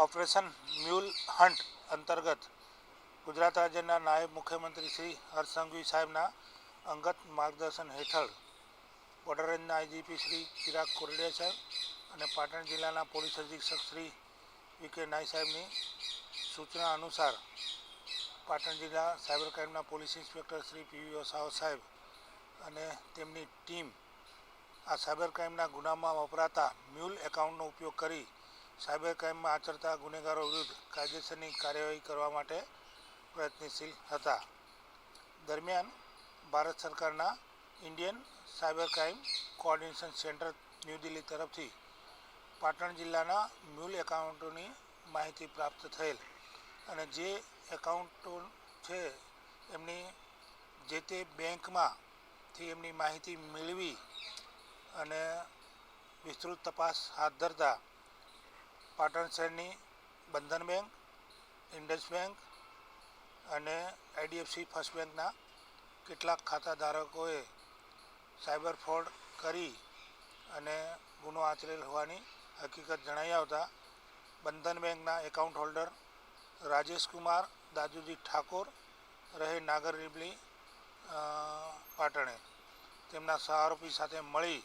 Operation mule hunt અંતર્ગત ગુજરાત રાજ્યના નાયબ મુખ્યમંત્રી શ્રી હર્ષ સંઘવી સાહેબના અંગત માર્ગદર્શન હેઠળ બોર્ડર રેન્જના આઈજીપી શ્રી ચિરાગ કોરડિયા સાહેબ અને પાટણ જિલ્લાના પોલીસ અધિક્ષક શ્રી વી કે નાઈ સાહેબની સૂચના અનુસાર પાટણ જિલ્લા cyber ક્રાઇમના police inspector Shri P V Vasava અને તેમની ટીમ આ સાયબર ક્રાઇમના ગુનામાં વપરાતા મ્યુલ એકાઉન્ટનો ઉપયોગ કરી સાયબર ક્રાઇમમાં આચરતા ગુનેગારો વિરુદ્ધ કાયદેસરની કાર્યવાહી કરવા માટે પ્રયત્નશીલ હતા. દરમિયાન ભારત સરકારના Indian cyber crime coordination centre New Delhi તરફથી પાટણ જિલ્લાના મ્યુલ એકાઉન્ટોની માહિતી પ્રાપ્ત થયેલ અને જે એકાઉન્ટો છે એમની જે તે બેંકમાંથી એમની માહિતી મેળવી અને વિસ્તૃત તપાસ હાથ ધરતા પાટણ શહેરની બંધન બેંક ઇન્ડસ બેંક અને આઈડીએફસી ફર્સ્ટ બેંકના કેટલાક ખાતા ધારકોએ સાયબર ફ્રોડ કરી અને ગુનો આચરેલ હોવાની હકીકત જણાઈ આવતા બંધન બેંકના એકાઉન્ટ હોલ્ડર રાજેશ કુમાર, દાદુજી ઠાકોર રહે નાગર રીબલી પાટણે. તેમના સહારોપી સાથે મળી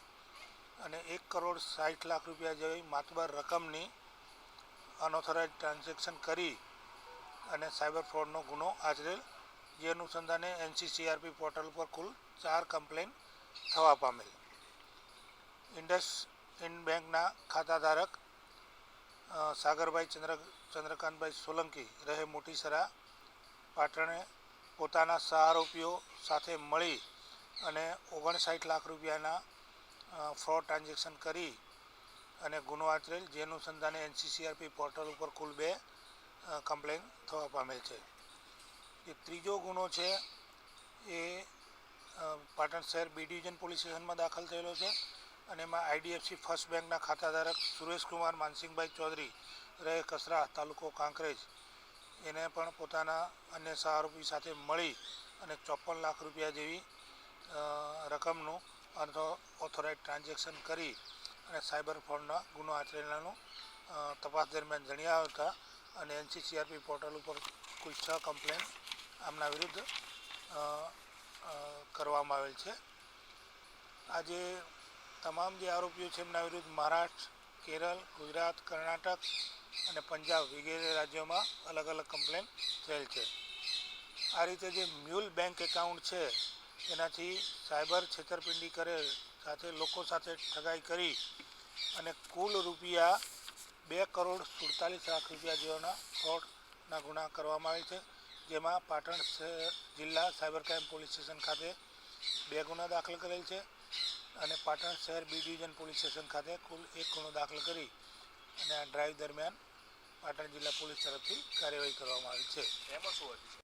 અને એક કરોડ સાઠ લાખ રૂપિયા જેવી માતબર રકમની અનઓથોરાઇઝ ટ્રાન્ઝેક્શન કરી અને સાયબર ફ્રોડનો ગુનો આચરેલ, જે અનુસંધાને એનસીસીઆરપી પોર્ટલ પર કુલ ચાર કમ્પ્લેન થવા પામેલ. ઇન્ડસ, ઇન્ડ બેંકના ખાતાધારક સાગરભાઈ ચંદ્ર, ચંદ્રકાંતભાઈ સોલંકી રહે મોટીસરા પાટણે પોતાના સહારોપીઓ સાથે મળી અને ઓગણસાઠ લાખ રૂપિયાના ફ્રોડ ટ્રાન્ઝેક્શન કરી અને ગુનો આચરેલ જે અનુસંધાને એનસીસીઆરપી પોર્ટલ ઉપર કુલ બે કમ્પ્લેન થવા પામેલ છે. જે ત્રીજો ગુનો છે, એ પાટણ શહેર બી ડિવિઝન પોલીસ સ્ટેશનમાં દાખલ થયેલો છે અને એમાં આઈડીએફસી ફર્સ્ટ બેંકના ખાતાધારક સુરેશકુમાર માનસિંહભાઈ ચૌધરી રહે કસરા તાલુકો કાંકરેજ. એને પણ પોતાના અન્ય સહારોપી સાથે મળી અને ચોપન લાખ રૂપિયા જેવી રકમનું અથવા ઓથોરાઇઝ ટ્રાન્ઝેક્શન કરી અને સાયબર ફ્રોડના ગુનો આચરેલાનો તપાસ દરમિયાન જણાવી આવતા અને એનસીસીઆરપી પોર્ટલ ઉપર કુલ છ કમ્પ્લેન આમના વિરુદ્ધ કરવામાં આવેલ છે. આજે તમામ જે આરોપીઓ છે એમના વિરુદ્ધ મહારાષ્ટ્ર, કેરળ, ગુજરાત, કર્ણાટક અને પંજાબ વગેરે રાજ્યોમાં અલગ અલગ કમ્પ્લેન થયેલ છે. આ રીતે જે મ્યુલ બેંક એકાઉન્ટ છે એનાથી સાયબર છેતરપિંડી કરે, સાથે લોકો સાથે ઠગાઈ કરી અને કુલ રૂપિયા બે કરોડ સુડતાલીસ લાખ રૂપિયા જેવાના ફ્રોડના ગુના કરવામાં આવે છે, જેમાં પાટણ જિલ્લા સાયબર ક્રાઇમ પોલીસ સ્ટેશન ખાતે બે ગુના દાખલ કરેલ છે અને પાટણ શહેર બી ડિવિઝન પોલીસ સ્ટેશન ખાતે કુલ એક ગુનો દાખલ કરી અને આ ડ્રાઈવ દરમિયાન પાટણ જિલ્લા પોલીસ તરફથી કાર્યવાહી કરવામાં આવી છે. એમાં શું હતું?